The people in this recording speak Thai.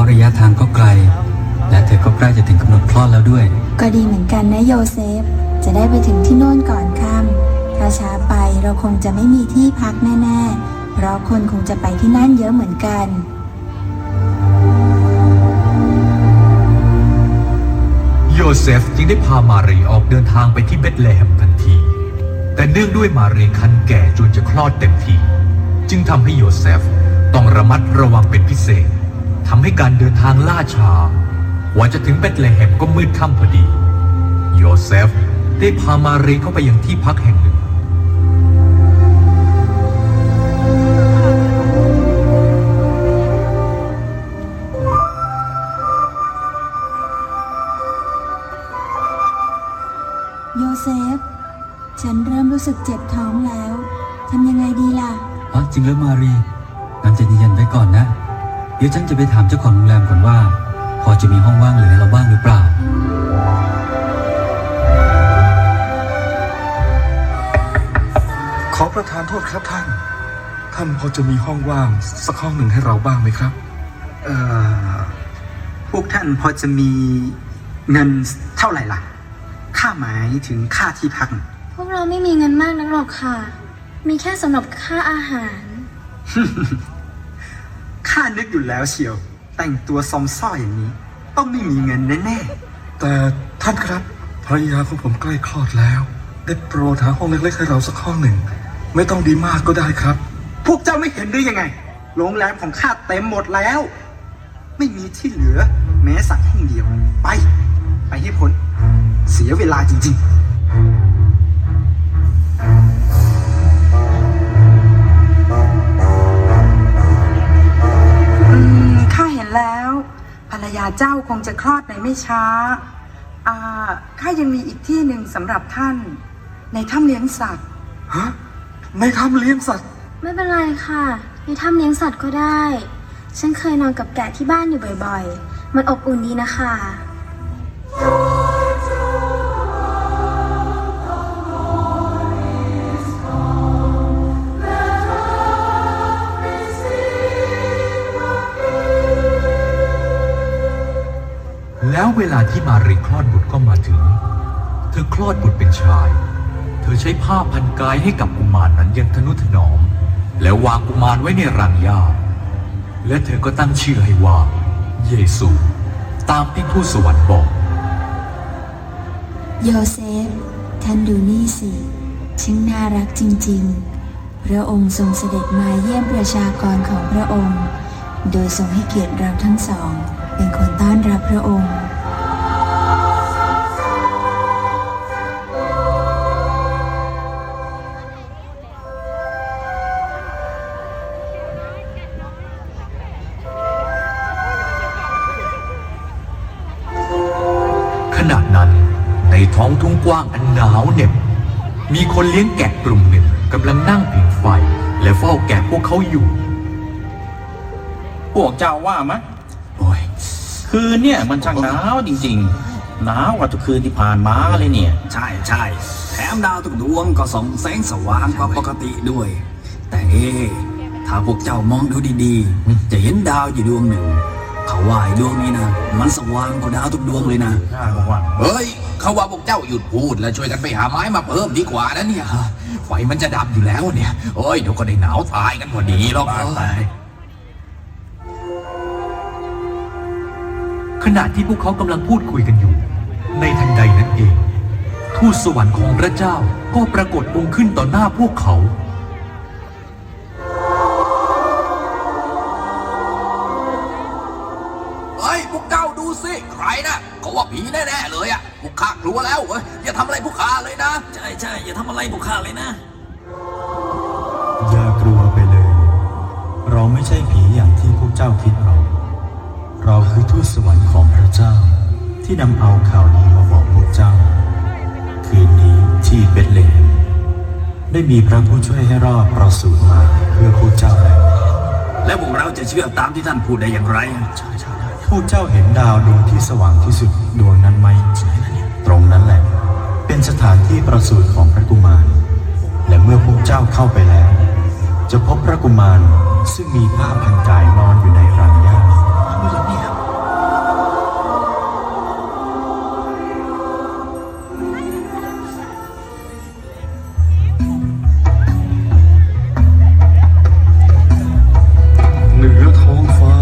ราะระยะทางก็ไกล และเธอก็ใกล้จะถึงกำหนดคลอดแล้วด้วย ก็ดีเหมือนกันนะโยเซฟ จะได้ไปถึงที่โน่นก่อนค่ำถ้าช้าไปเราคงจะไม่มีที่พักแน่ๆ เพราะคนคงจะไปที่นั่นเยอะเหมือนกัน โยเซฟจึงได้พามารีออกเดินทางไปที่เบธเลเฮมทันที แต่เนื่องด้วยมารีคันแก่จนจะคลอดเต็มที จึงทำให้โยเซฟต้องระมัดระวังเป็นพิเศษ ทำให้การเดินทางล่าช้ากว่าจะถึงเบธเลเฮมก็มืดค่ำพอดีโยเซฟได้พามารีเข้าไปยังที่พักแห่งหนึ่ง โยเซฟ ฉันเริ่มรู้สึกเจ็บท้องแล้ว ทำยังไงดีล่ะ อ๋อจริงแล้วมารีงั้นใจะเย็นๆไว้ก่อนนะ เดี๋ยวฉันจะไปถามเจ้าของโรงแรมก่อนว่า พอจะมีห้องว่างเหลือให้เราบ้างหรือเปล่า ขอประทานโทษครับท่าน ท่านพอจะมีห้องว่างสักห้องหนึ่งให้เราบ้างไหมครับ เอ่อ พวกท่านพอจะมีเงินเท่าไหร่ล่ะ ค่าหมายถึงค่าที่พัก พวกเราไม่มีเงินมากนักหรอกค่ะ มีแค่สำหรับค่าอาหารค่า นึกอยู่แล้วเชียว แต่งตัวซอมซ่ออย่างนี้ ต้องไม่มีเงินแน่แต่ท่านครับภรรยาของผมใกล้คลอดแล้ว ได้โปรดหาห้องเล็กๆให้เราสักห้องหนึ่ง ไม่ต้องดีมากก็ได้ครับๆพวกเจ้าไม่เห็นหรือยังไง โรงแรมของข้าเต็มหมดแล้ว ไม่มีที่เหลือ แม้สักห้องเดียว ไป ไปให้พ้น เสียเวลาจริงๆาเจ้าคงจะคลอดในไม่ช้าอ่าข้ายังมีอีกที่หนึ่งสำหรับท่าน ในถ้ำเลี้ยงสัตว์ ฮะ ในถ้ำเลี้ยงสัตว์ ไม่เป็นไรค่ะ ในถ้ำเลี้ยงสัตว์ก็ได้ ฉันเคยนอนกับแกะที่บ้านอยู่บ่อยๆ มันอบอุ่นดีนะคะ แล้วเวลาที่มารีคลอดบุตรก็มาถึง เธอคลอดบุตรเป็นชาย เธอใช้ผ้าพันกายให้กับกุมารนั้นอยังทนุถนอม แล้ววางกุมารไว้ในรังหญ้าและเธอก็ตั้งชื่อให้ว่า เยซู ตามที่ผู้สวรรค์บอก โยเซฟ ท่านดูนี่สิช่างน่ารักจริง ๆ พระองค์ทรงเสด็จมาเยี่ยมประชากรของพระองค์ โดยทรงให้เกียรติเราทั้งสอง เป็นคนต้อนรับพระองค์ ท้องทุ่งกว้างอันหนาวเหน็บ มีคนเลี้ยงแกะกลุ่มหนึ่งกำลังนั่งผิงไฟ และเฝ้าแกะพวกเขาอยู่ พวกเจ้าว่ามะโอ้ยคืนเนี่ยมันช่างหนาวจริงๆ หนาวกว่าทุกคืนที่ผ่านมาเลยเนี่ย ใช่ใช่แถมดาวทุกดวงก็ส่องแสงสว่างกว่าปกติด้วย แต่เอ๊ะถ้าพวกเจ้ามองดูดีๆ จะเห็นดาวอยู่ดวงหนึ่ง เขาว่าไอ้ดวงนี้นะ มันสว่างกว่าดาวทุกดวงเลยนะข้าบอกว่าเฮ้ย เขาว่าพวกเจ้าหยุดพูดแล้วช่วยกันไปหาไม้มาเพิ่มดีกว่านะเนี่ยไฟมันจะดับอยู่แล้วเนี่ยโอ้ยเดี๋ยวก็ได้หนาวตายกันพอดีหรอกขณะที่พวกเขากำลังพูดคุยกันอยู่ ในทันใดนั้นเอง ทูตสวรรค์ของพระเจ้าก็ปรากฏองค์ขึ้นต่อหน้าพวกเขา เฮ้ยพวกเจ้าดูสิใครนะเขาว่าผีแน่ๆเลยอะพวกข้ากลัวแล้วเว้ยอย่าทำอะไรพวกข้าเลยนะ ใช่ใช่อย่าทำอะไรพวกข้าเลยนะ อย่ากลัวไปเลย เราไม่ใช่ผีอย่างที่พวกเจ้าคิดหรอกเราคือทูตสวรรค์ของพระเจ้า ที่นำเอาข่าวดีมาบอกพวกเจ้า คืนนี้ที่เบธเลเฮมได้มีพระผู้ช่วยให้รอดประสูติมาเพื่อพวกเจ้าแล้วแล้วพวกเราจะเชื่อตามที่ท่านพูดได้อย่างไรพว กเจ้าเห็นดาวดวงที่สว่างที่สุดดวงนั้นไหม ตรงนั้นแหละ เป็นสถานที่ประสูติของพระกุมาร และเมื่อพวกเจ้าเข้าไปแล้ว จะพบพระกุมารซึ่งมีผ้าพันกายนอนอยู่ใน